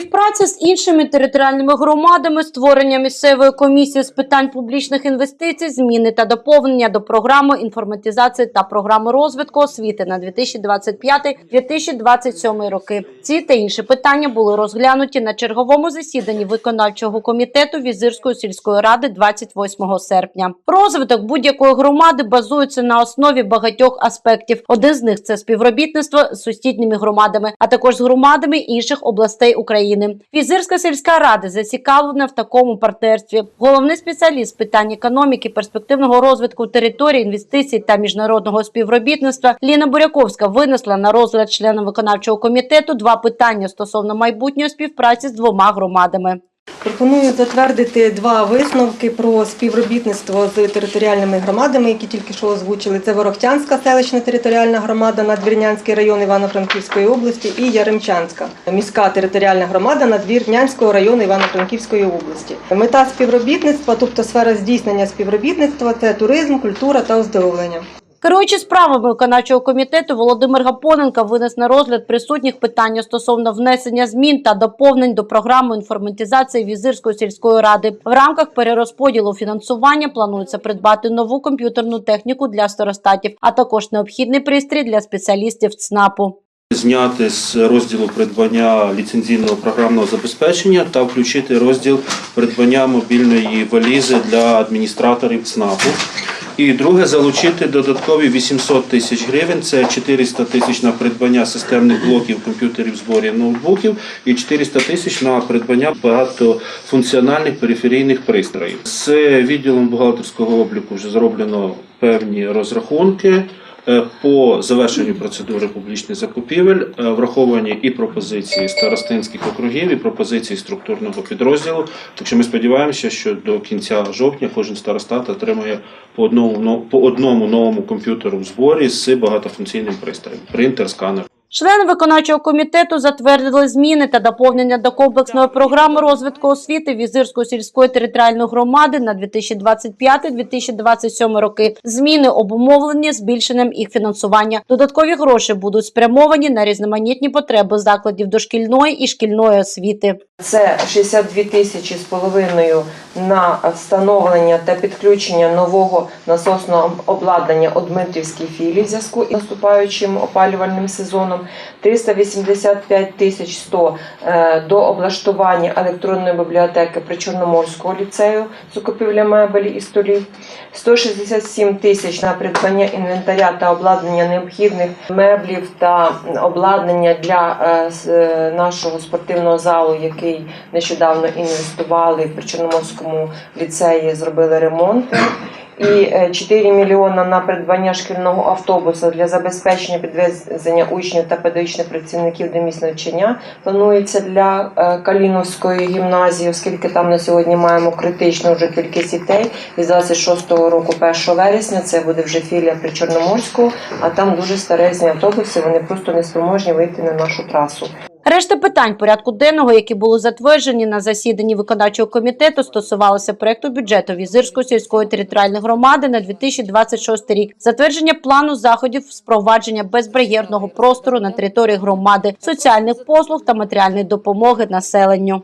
співпрацю. Співпраця з іншими територіальними громадами, створення місцевої комісії з питань публічних інвестицій, зміни та доповнення до програми інформатизації та програми розвитку освіти на 2025-2027 роки. Ці та інші питання були розглянуті на черговому засіданні виконавчого комітету Візирської сільської ради 28 серпня. Розвиток будь-якої громади базується на основі багатьох аспектів. Один з них це співробітництво з сусідніми громадами, а також з громадами інших областей України. Візирська сільська рада зацікавлена в такому партнерстві. Головний спеціаліст з питань економіки, перспективного розвитку території, інвестицій та міжнародного співробітництва Ліна Буряковська винесла на розгляд членам виконавчого комітету два питання стосовно майбутньої співпраці з двома громадами. Пропоную затвердити два висновки про співробітництво з територіальними громадами, які тільки що озвучили. Це Ворохтянська селищна територіальна громада, Надвірнянський район Івано-Франківської області і Яремчанська міська територіальна громада Надвірнянського району Івано-Франківської області. Мета співробітництва, тобто сфера здійснення співробітництва, це туризм, культура та оздоровлення. Керуючи справами виконавчого комітету, Володимир Гапоненко винес на розгляд присутніх питання стосовно внесення змін та доповнень до програми інформатизації Візирської сільської ради. В рамках перерозподілу фінансування планується придбати нову комп'ютерну техніку для старостатів, а також необхідний пристрій для спеціалістів ЦНАПу. Зняти з розділу придбання ліцензійного програмного забезпечення та включити розділ придбання мобільної валізи для адміністраторів ЦНАПу. І друге залучити додаткові 800 тисяч гривень. Це 400 тисяч на придбання системних блоків комп'ютерів зборів ноутбуків і 400 тисяч на придбання багатофункціональних периферійних пристроїв. З відділом бухгалтерського обліку вже зроблено певні розрахунки. Е, По завершенню процедури публічних закупівель е, враховані і пропозиції старостинських округів, і пропозиції структурного підрозділу. Так що ми сподіваємося, що до кінця жовтня кожен старостат отримує по одному по одному новому комп'ютеру в зборі з багатофункційним пристроєм принтер, сканер. Члени виконавчого комітету затвердили зміни та доповнення до комплексної програми розвитку освіти Візирської сільської територіальної громади на 2025-2027 роки. Зміни обумовлені збільшенням їх фінансування. Додаткові гроші будуть спрямовані на різноманітні потреби закладів дошкільної і шкільної освіти. Це 62 тисячі з половиною на встановлення та підключення нового насосного обладнання у Дмитрівській філії в зв'язку із наступаючим опалювальним сезоном. 385 тисяч 100 е, до облаштування електронної бібліотеки при Чорноморського ліцею закупівля мебелі і столів. 167 тисяч на придбання інвентаря та обладнання необхідних меблів та обладнання для е, е, нашого спортивного залу, який нещодавно інвестували в Чорноморському ліцеї, зробили ремонт. І е, 4 мільйона на придбання шкільного автобуса для забезпечення підвезення учнів та педагогічних працівників до місць навчання планується для е, Каліновської гімназії, оскільки там на сьогодні маємо критичну вже кількість дітей. І з 26-го року, 1 вересня, це буде вже філія при Чорноморську, а там дуже старезні автобуси, вони просто не спроможні вийти на нашу трасу. Решта питань порядку денного, які були затверджені на засіданні виконавчого комітету, стосувалися проекту бюджету Візирської сільської територіальної громади на 2026 рік, затвердження плану заходів з безбар'єрного простору на території громади, соціальних послуг та матеріальної допомоги населенню.